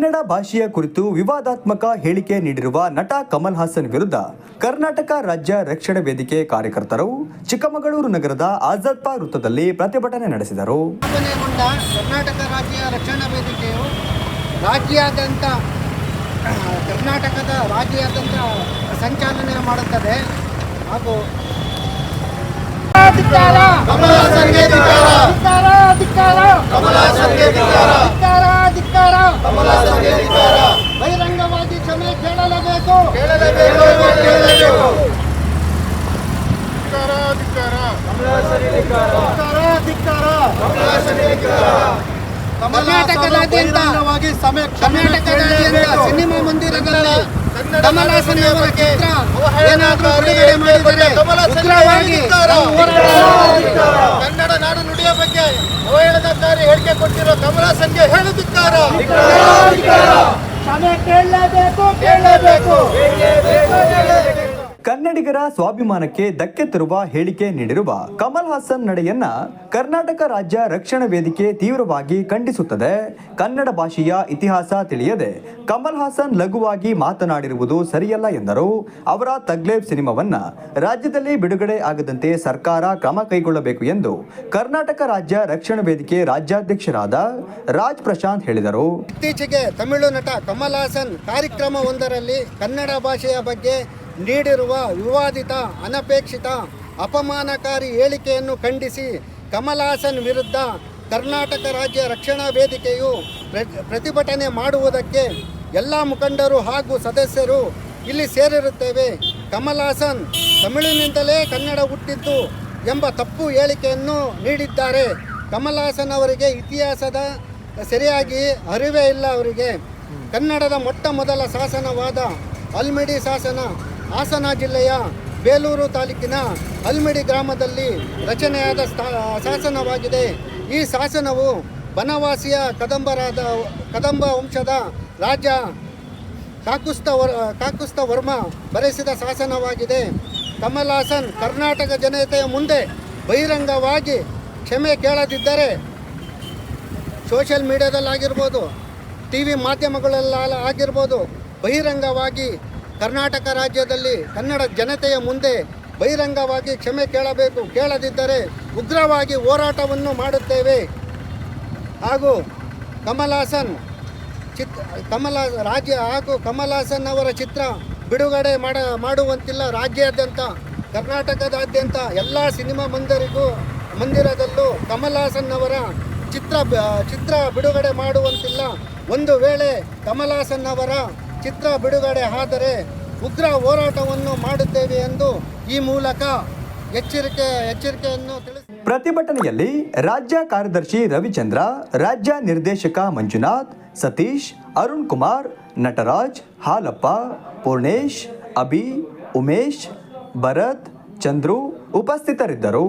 ಕನ್ನಡ ಭಾಷೆಯ ಕುರಿತು ವಿವಾದಾತ್ಮಕ ಹೇಳಿಕೆ ನೀಡಿರುವ ನಟ ಕಮಲ್ ಹಾಸನ್ ವಿರುದ್ಧ ಕರ್ನಾಟಕ ರಾಜ್ಯ ರಕ್ಷಣಾ ವೇದಿಕೆ ಕಾರ್ಯಕರ್ತರು ಚಿಕ್ಕಮಗಳೂರು ನಗರದ ಆಜಾದ್ ಪಾ ವೃತ್ತದಲ್ಲಿ ಪ್ರತಿಭಟನೆ ನಡೆಸಿದರು. ಕರ್ನಾಟಕ ರಾಜ್ಯ ರಕ್ಷಣಾ ವೇದಿಕೆಯು ರಾಜ್ಯಾದ್ಯಂತ ಕರ್ನಾಟಕದ ರಾಜ್ಯಾದ್ಯಂತ ಸಂಚಾಲನೆ ಮಾಡುತ್ತದೆ. ಹಾಗೂ ಧಿಕ್ಕಾರ, ಧಿಕ್ಕಾರ! ಕರ್ನಾಟಕದಾದ್ಯಂತ ಸಿನಿಮಾ ಮಂದಿರಗಳಲ್ಲಿ ಕನ್ನಡ ಅವರ ಚಿತ್ರ ಏನಾದರೂ ಬಿಡುಗಡೆ ಮಾಡಿದರೆ ಉಗ್ರವಾಗಿ ಕನ್ನಡ ನಾಡು ನುಡಿಯ ಬಗ್ಗೆ ಅವಹೇಳನಕಾರಿ ಹೇಳಿಕೆ ಕೊಟ್ಟಿರೋ ಕಮಲಾಸನ್ಗೆ ಹೇಳುತ್ತಿದ್ದಾರ ಕ್ಷಮೆ ಕೇಳಲೇಬೇಕು. ಕೇಳಲೇಬೇಕು. ಕನ್ನಡಿಗರ ಸ್ವಾಭಿಮಾನಕ್ಕೆ ಧಕ್ಕೆ ತರುವ ಹೇಳಿಕೆ ನೀಡಿರುವ ಕಮಲ್ ಹಾಸನ್ ನಡೆಯನ್ನ ಕರ್ನಾಟಕ ರಾಜ್ಯ ರಕ್ಷಣಾ ವೇದಿಕೆ ತೀವ್ರವಾಗಿ ಖಂಡಿಸುತ್ತದೆ. ಕನ್ನಡ ಭಾಷೆಯ ಇತಿಹಾಸ ತಿಳಿಯದೆ ಕಮಲ್ ಹಾಸನ್ ಲಘುವಾಗಿ ಮಾತನಾಡಿರುವುದು ಸರಿಯಲ್ಲ ಎಂದರು. ಅವರ ತಗ್ಲೇಬ್ ಸಿನಿಮಾವನ್ನ ರಾಜ್ಯದಲ್ಲಿ ಬಿಡುಗಡೆ ಆಗದಂತೆ ಸರ್ಕಾರ ಕ್ರಮ ಕೈಗೊಳ್ಳಬೇಕು ಎಂದು ಕರ್ನಾಟಕ ರಾಜ್ಯ ರಕ್ಷಣಾ ವೇದಿಕೆ ರಾಜ್ಯಾಧ್ಯಕ್ಷರಾದ ರಾಜ್ ಪ್ರಶಾಂತ್ ಹೇಳಿದರು. ಇತ್ತೀಚೆಗೆ ತಮಿಳು ನಟ ಕಮಲ್ ಹಾಸನ್ ಕಾರ್ಯಕ್ರಮವೊಂದರಲ್ಲಿ ಕನ್ನಡ ಭಾಷೆಯ ಬಗ್ಗೆ ನೀಡಿರುವ ವಿವಾದಿತ, ಅನಪೇಕ್ಷಿತ, ಅಪಮಾನಕಾರಿ ಹೇಳಿಕೆಯನ್ನು ಖಂಡಿಸಿ ಕಮಲಾಸನ್ ವಿರುದ್ಧ ಕರ್ನಾಟಕ ರಾಜ್ಯ ರಕ್ಷಣಾ ವೇದಿಕೆಯು ಪ್ರ- ಪ್ರತಿಭಟನೆ ಮಾಡುವುದಕ್ಕೆ ಎಲ್ಲ ಮುಖಂಡರು ಹಾಗೂ ಸದಸ್ಯರು ಇಲ್ಲಿ ಸೇರಿರುತ್ತೇವೆ. ಕಮಲಾಸನ್ ತಮಿಳಿನಿಂದಲೇ ಕನ್ನಡ ಹುಟ್ಟಿದ್ದು ಎಂಬ ತಪ್ಪು ಹೇಳಿಕೆಯನ್ನು ನೀಡಿದ್ದಾರೆ. ಕಮಲಾಸನ್ ಅವರಿಗೆ ಇತಿಹಾಸದ ಸರಿಯಾಗಿ ಅರಿವೇ ಇಲ್ಲ ಅವರಿಗೆ. ಕನ್ನಡದ ಮೊಟ್ಟ ಮೊದಲ ಶಾಸನವಾದ ಅಲ್ಮಿಡಿ ಶಾಸನ ಹಾಸನ ಜಿಲ್ಲೆಯ ಬೇಲೂರು ತಾಲೂಕಿನ ಅಲ್ಮಿಡಿ ಗ್ರಾಮದಲ್ಲಿ ರಚನೆಯಾದ ಶಾಸನವಾಗಿದೆ. ಈ ಶಾಸನವು ಬನವಾಸಿಯ ಕದಂಬರಾದ, ಕದಂಬ ವಂಶದ ರಾಜ ಕಾಕುಸ್ತ ವರ್, ಕಾಕುಸ್ತ ವರ್ಮ ಬರೆಸಿದ ಶಾಸನವಾಗಿದೆ. ಕಮಲ್ ಹಾಸನ್ ಕರ್ನಾಟಕ ಜನತೆಯ ಮುಂದೆ ಬಹಿರಂಗವಾಗಿ ಕ್ಷಮೆ ಕೇಳದಿದ್ದರೆ ಸೋಷಿಯಲ್ ಮೀಡಿಯಾದಲ್ಲಾಗಿರ್ಬೋದು ಟಿ ವಿ ಮಾಧ್ಯಮಗಳಲ್ಲ ಆಗಿರ್ಬೋದು, ಬಹಿರಂಗವಾಗಿ ಕರ್ನಾಟಕ ರಾಜ್ಯದಲ್ಲಿ ಕನ್ನಡ ಜನತೆಯ ಮುಂದೆ ಬಹಿರಂಗವಾಗಿ ಕ್ಷಮೆ ಕೇಳಬೇಕು, ಕೇಳದಿದ್ದರೆ ಉಗ್ರವಾಗಿ ಹೋರಾಟವನ್ನು ಮಾಡುತ್ತೇವೆ. ಹಾಗೂ ಕಮಲಾಸನ್ ಚಿತ್, ಕಮಲ, ರಾಜ್ಯ ಹಾಗೂ ಕಮಲಾಸನ್ ಅವರ ಚಿತ್ರ ಬಿಡುಗಡೆ ಮಾಡ, ಮಾಡುವಂತಿಲ್ಲ. ರಾಜ್ಯಾದ್ಯಂತ, ಕರ್ನಾಟಕದಾದ್ಯಂತ ಎಲ್ಲ ಸಿನಿಮಾ ಮಂದಿರಿಗೂ, ಮಂದಿರದಲ್ಲೂ ಕಮಲಾಸನ್ ಅವರ ಚಿತ್ರ ಚಿತ್ರ ಬಿಡುಗಡೆ ಮಾಡುವಂತಿಲ್ಲ. ಒಂದು ವೇಳೆ ಕಮಲಾಸನ್ ಅವರ ಚಿತ್ರ ಬಿಡುಗಡೆ ಆದರೆ ಉಗ್ರ ಹೋರಾಟವನ್ನು ಮಾಡುತ್ತೇವೆ ಎಂದು ಈ ಮೂಲಕ ಎಚ್ಚರಿಕೆ, ಎಚ್ಚರಿಕೆಯನ್ನು ತಿಳಿಸಿ ಪ್ರತಿಭಟನೆಯಲ್ಲಿ ರಾಜ್ಯ ಕಾರ್ಯದರ್ಶಿ ರವಿಚಂದ್ರ, ರಾಜ್ಯ ನಿರ್ದೇಶಕ ಮಂಜುನಾಥ್, ಸತೀಶ್, ಅರುಣ್ ಕುಮಾರ್, ನಟರಾಜ್, ಹಾಲಪ್ಪ, ಪೂರ್ಣೇಶ್, ಅಭಿ, ಉಮೇಶ್, ಭರತ್, ಚಂದ್ರು ಉಪಸ್ಥಿತರಿದ್ದರು.